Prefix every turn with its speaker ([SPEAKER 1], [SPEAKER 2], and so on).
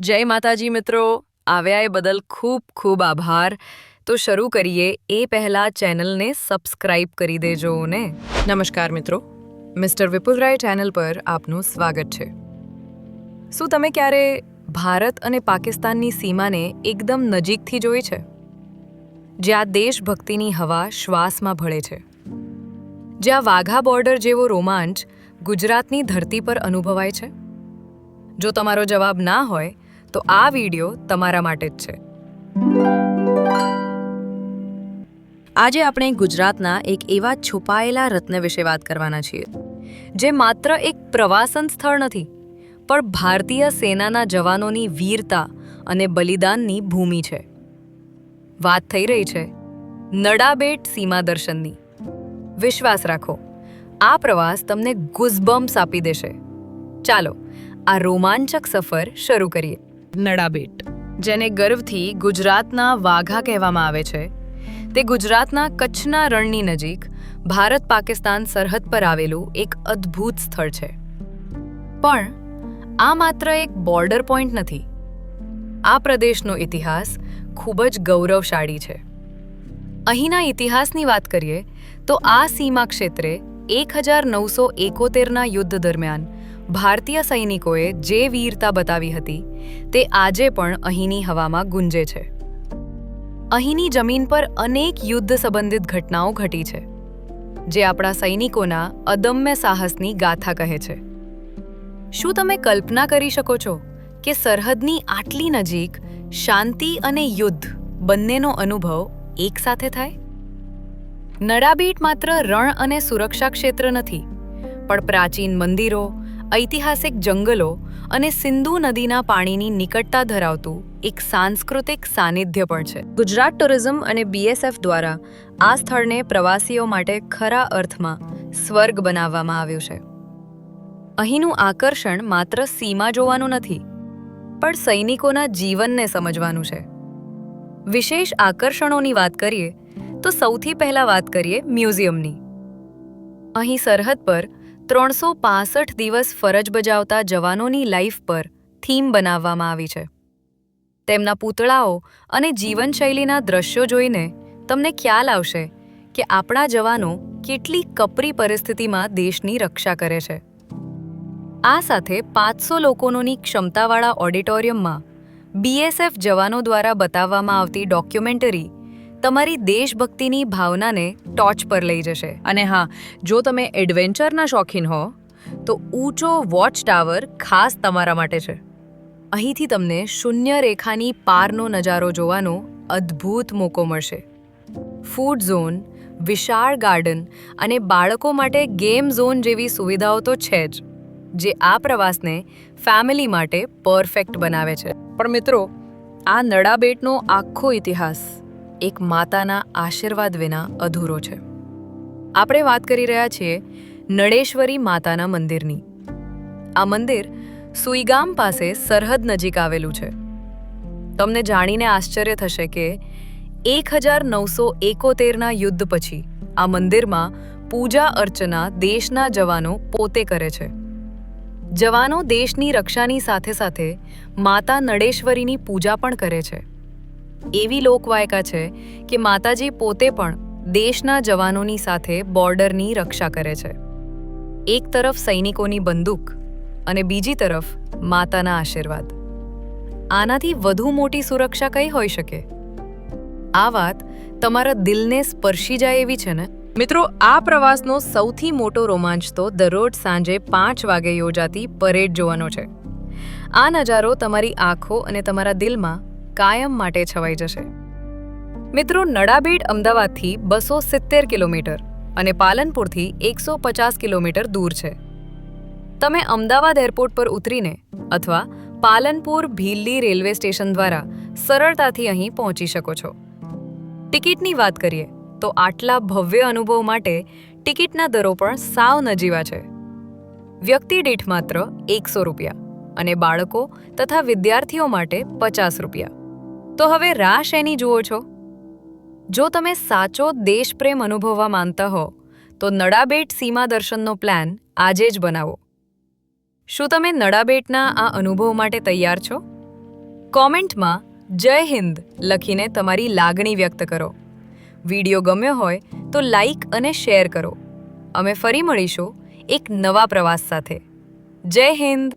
[SPEAKER 1] જય માતાજી મિત્રો. આવ્યા એ બદલ ખૂબ ખૂબ આભાર. તો શરૂ કરીએ એ પહેલાં ચેનલને સબસ્ક્રાઇબ કરી દેજો ને. નમસ્કાર મિત્રો. મિસ્ટર વિપુલરાય ચેનલ પર આપનું સ્વાગત છે. શું તમે ક્યારે ભારત અને પાકિસ્તાનની સીમાને એકદમ નજીકથી જોઈ છે? જ્યાં દેશભક્તિની હવા શ્વાસમાં ભળે છે. જ્યાં વાઘા બોર્ડર જેવો રોમાંચ ગુજરાતની ધરતી પર અનુભવાય છે? જો તમારો જવાબ ના હોય તો આ વિડિયો તમારા માટે જ છે. આજે આપણે ગુજરાતના એક એવા છુપાયેલા રત્ન વિશે વાત કરવાના છીએ, જે માત્ર એક પ્રવાસન સ્થળ નથી, પણ ભારતીય સેનાના જવાનોની વીરતા અને બલિદાનની ભૂમિ છે. વાત થઈ રહી છે નડાબેટ સીમા દર્શનની. વિશ્વાસ રાખો, આ પ્રવાસ તમને ગુઝબમ્સ આપી દેશે. ચાલો, આ રોમાંચક સફર શરૂ કરીએ. નડાબેટ, જેને ગર્વથી ગુજરાતના વાઘા કહેવામાં આવે છે. તે ગુજરાતના કચ્છના રણની નજીક ભારત પાકિસ્તાન સરહદ પર આવેલું એક અદ્ભુત સ્થળ છે. પણ આ માત્ર એક બોર્ડર પોઈન્ટ નથી. આ પ્રદેશનો ઇતિહાસ ખૂબ જ ગૌરવશાળી છે. અહીંના ઇતિહાસની વાત કરીએ તો આ સીમા ક્ષેત્રે એક હજાર નવસો એકોતેરના યુદ્ધ દરમિયાન ભારતીય સૈનિકોએ જે વીરતા બતાવી હતી, તે આજે પણ અહીંની હવામાં ગુંજે છે. અહીંની જમીન પર અનેક યુદ્ધ સંબંધિત ઘટનાઓ ઘટી છે, જે આપણા સૈનિકોના અદમ્ય સાહસની ગાથા કહે છે. શું તમે કલ્પના કરી શકો છો કે સરહદની આટલી નજીક શાંતિ અને યુદ્ધ બંનેનો અનુભવ એકસાથે થાય? નડાબીટ માત્ર રણ અને સુરક્ષા ક્ષેત્ર નથી, પણ પ્રાચીન મંદિરો ઐતિહાસિક જંગલો અને સિંધુ નદીના પાણીની નિકટતા ધરાવતું એક સાંસ્કૃતિક સાનિધ્ય પણ છે. ગુજરાત ટુરિઝમ અને બીએસએફ દ્વારા આ સ્થળને પ્રવાસીઓ માટે ખરા અર્થમાં સ્વર્ગ બનાવવામાં આવ્યું છે. અહીંનું આકર્ષણ માત્ર સીમા જોવાનું નથી, પણ સૈનિકોના જીવનને સમજવાનું છે. વિશેષ આકર્ષણોની વાત કરીએ તો સૌથી પહેલા વાત કરીએ મ્યુઝિયમની. અહીં સરહદ પર ત્રણસો પાસઠ દિવસ ફરજ બજાવતા જવાનોની લાઈફ પર થીમ બનાવવામાં આવી છે. તેમના પૂતળાઓ અને જીવનશૈલીના દ્રશ્યો જોઈને તમને ખ્યાલ આવશે કે આપણા જવાનો કેટલી કપરી પરિસ્થિતિમાં દેશની રક્ષા કરે છે. આ સાથે પાંચસો લોકોનોની ક્ષમતાવાળા ઓડિટોરિયમમાં બીએસએફ જવાનો દ્વારા બતાવવામાં આવતી ડોક્યુમેન્ટરી તમારી દેશભક્તિની ભાવનાને ટોચ પર લઈ જશે. અને હા, જો તમે એડવેન્ચરના શોખીન હો, તો ઊંચો વોચ ટાવર ખાસ તમારા માટે છે. અહીંથી તમને શૂન્ય રેખાની પારનો નજારો જોવાનો અદ્ભુત મોકો મળશે. ફૂડ ઝોન, વિશાળ ગાર્ડન અને બાળકો માટે ગેમ ઝોન જેવી સુવિધાઓ તો છે જ, જે આ પ્રવાસને ફેમિલી માટે પરફેક્ટ બનાવે છે. પણ મિત્રો, આ નડાબેટનો આખો ઇતિહાસ એક માતાના આશીર્વાદ વિના અધૂરો છે. આપણે વાત કરી રહ્યા છીએ નળેશ્વરી માતાના મંદિરની. આ મંદિર સુઈગામ પાસે સરહદ નજીક આવેલું છે. તમને જાણીને આશ્ચર્ય થશે કે એક હજાર નવસો એકોતેરના યુદ્ધ પછી આ મંદિરમાં પૂજા અર્ચના દેશના જવાનો પોતે કરે છે. જવાનો દેશની રક્ષાની સાથે સાથે માતા નળેશ્વરીની પૂજા પણ કરે છે. એવી લોકવાયકા છે કે માતાજી પોતે પણ દેશના જવાનોની સાથે બોર્ડરની રક્ષા કરે છે. એક તરફ સૈનિકોની બંદૂક અને બીજી તરફ માતાના આશીર્વાદ. આનાથી વધુ મોટી સુરક્ષા કઈ હોઈ શકે? આ વાત તમારા દિલને સ્પર્શી જાય એવી છે ને? મિત્રો, આ પ્રવાસનો સૌથી મોટો રોમાંચ તો દરરોજ સાંજે પાંચ વાગે યોજાતી પરેડ જોવાનો છે. આ નજારો તમારી આંખો અને તમારા દિલમાં કાયમ માટે છવાઈ જશે. મિત્રો, નડાબેટ અમદાવાદથી બસો સિત્તેર કિલોમીટર અને પાલનપુરથી એકસો પચાસ કિલોમીટર દૂર છે. તમે અમદાવાદ એરપોર્ટ પર ઉતરીને અથવા પાલનપુર ભીલ્લી રેલવે સ્ટેશન દ્વારા સરળતાથી અહીં પહોંચી શકો છો. ટિકિટની વાત કરીએ, તો આટલા ભવ્ય અનુભવ માટે ટિકિટના દરો પણ સાવ નજીવા છે. વ્યક્તિ દીઠ માત્ર એકસો રૂપિયા અને બાળકો તથા વિદ્યાર્થીઓ માટે પચાસ રૂપિયા. તો હવે રાહ શેની જુઓ છો? જો તમે સાચો દેશપ્રેમ અનુભવવા માંગતા હો, તો નડાબેટ સીમા દર્શનનો પ્લાન આજે જ બનાવો. શું તમે નડાબેટના આ અનુભવ માટે તૈયાર છો? કોમેન્ટમાં જય હિન્દ લખીને તમારી લાગણી વ્યક્ત કરો. વીડિયો ગમ્યો હોય તો લાઈક અને શેર કરો. અમે ફરી મળીશું એક નવા પ્રવાસ સાથે. જય હિન્દ!